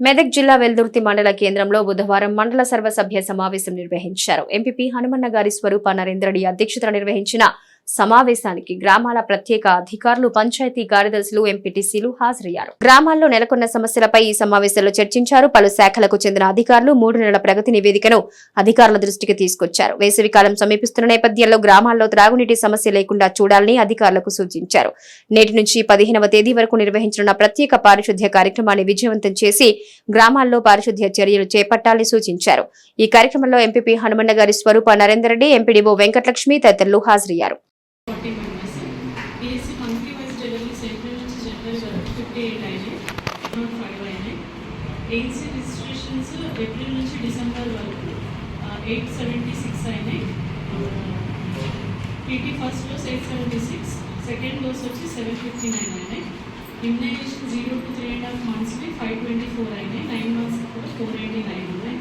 మెదక్ జిల్లా వెల్దుర్తి మండల కేంద్రంలో బుధవారం మండల సర్వసభ్య సమావేశం నిర్వహించారు. ఎంపీపీ హనుమన్న గారి స్వరూప నరేంద్రడి అధ్యక్షతన నిర్వహించిన సమావేశానికి గ్రామాల ప్రత్యేక అధికారులు పంచాయతీ కార్యదర్శులు ఎంపీటీసీలు హాజరయ్యారు. గ్రామాల్లో నెలకొన్న సమస్యలపై ఈ సమావేశంలో చర్చించారు. పలు శాఖలకు చెందిన అధికారులు మూడు నెలల ప్రగతి నివేదికను అధికారుల దృష్టికి తీసుకొచ్చారు. వేసవికాలం సమీపిస్తున్న నేపథ్యంలో గ్రామాల్లో త్రాగునీటి సమస్య లేకుండా చూడాలని అధికారులకు సూచించారు. నేటి నుంచి పదిహేనవ తేదీ వరకు నిర్వహించనున్న ప్రత్యేక పారిశుద్ధ్య కార్యక్రమాన్ని విజయవంతం చేసి గ్రామాల్లో పారిశుద్ధ్య చర్యలు చేపట్టాలని సూచించారు. ఈ కార్యక్రమంలో ఎంపీపీ హనుమన్న గారి స్వరూప నరేందర్ రెడ్డి ఎంపీడీఓ వెంకటలక్ష్మి తదితరులు హాజరయ్యారు. Forty members BSC monthly wise delivery central నుంచి జనరల్ వరకు ఫిఫ్టీ ఎయిట్ అయినాయి. నాట్ ఫైవ్ అయినాయి. ఎయిన్సీ రిజిస్ట్రేషన్స్ ఏప్రిల్ నుంచి డిసెంబర్ వరకు ఎయిట్ సెవెంటీ సిక్స్ అయినాయి. PT first dose eight seventy six second dose వచ్చి సెవెన్ ఫిఫ్టీ నైన్ అయినాయి. Immunisation zero to three and half మంత్స్కి ఫైవ్ ట్వంటీ ఫోర్ అయినాయి. Nine months కూడా four eighty nine ఉన్నాయి.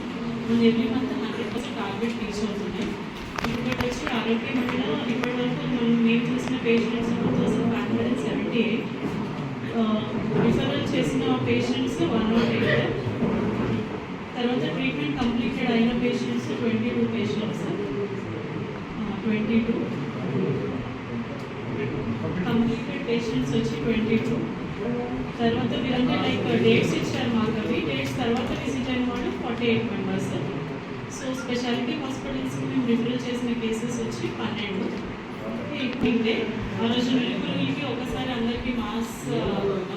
మన every month hundred percent target reach అవుతున్నాయి ఇప్పుడు వచ్చి ఆరోగ్య రిఫరల్ చేసిన పేషెంట్స్ వన్ నాట్ ఎయిట్ తర్వాత ట్రీట్మెంట్ కంప్లీటెడ్ అయిన patients twenty two patients twenty two completed patients వచ్చి ట్వంటీ టూ తర్వాత వీరంటే లైక్ డేట్స్ ఇచ్చారు మాకు అవి. డేట్స్ తర్వాత విజిట్ అయిన వాళ్ళు forty eight members so speciality హాస్పిటల్స్కి మేము రిఫర్ చేసిన కేసెస్ వచ్చి పన్నెండు. ఇంటే ఆ రోజు ఒకసారి అందరికీ మాస్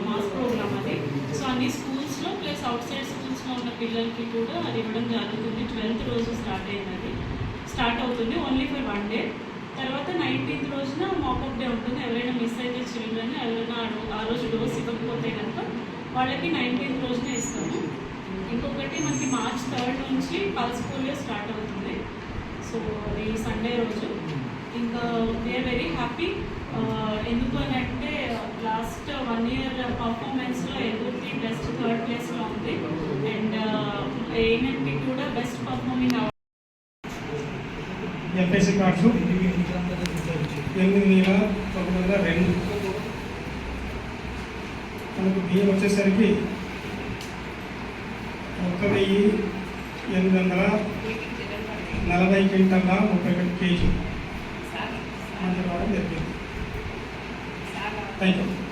మాస్ ప్రోగ్రామ్ అది. సో అన్ని స్కూల్స్లో ప్లస్ అవుట్ సైడ్ స్కూల్స్లో ఉన్న పిల్లలకి కూడా అది ఇవ్వడం జరుగుతుంది. ట్వెల్త్ రోజు స్టార్ట్ అయింది అది స్టార్ట్ అవుతుంది ఓన్లీ ఫర్ వన్ డే. తర్వాత నైన్టీన్త్ రోజున మాకప్ డే ఉంటుంది. ఎవరైనా మిస్ అయితే చిల్డ్రన్ ఎవరైనా ఆ రోజు డోస్ ఇవ్వకపోతే కనుక వాళ్ళకి నైన్టీన్త్ రోజునే ఇస్తాము. ఇంకొకటి మనకి మార్చ్ థర్డ్ నుంచి పల్స్ పోలియో స్టార్ట్ అవుతుంది. సో అది సండే రోజు. ఇంకా వేరే ఎందుకు అని అంటే లాస్ట్ వన్ ఇయర్ పర్ఫార్మెన్స్లో ఎదురుకి బెస్ట్ థర్డ్ ప్లేస్లో ఉంది. అండ్ ఏఎన్ఎంపీ కూడా బెస్ట్ పర్ఫార్మింగ్ ఎల్ఐసి కార్డ్స్ ఎనిమిది వేల తొమ్మిది వందల రెండు. మనకు బియ్యం వచ్చేసరికి ఒక్క వెయ్యి ఎనిమిది వందల నలభై క్వింటల్ల ముప్పై ఒకటి కేజీ అందజేయడం జరిగింది. Thank you.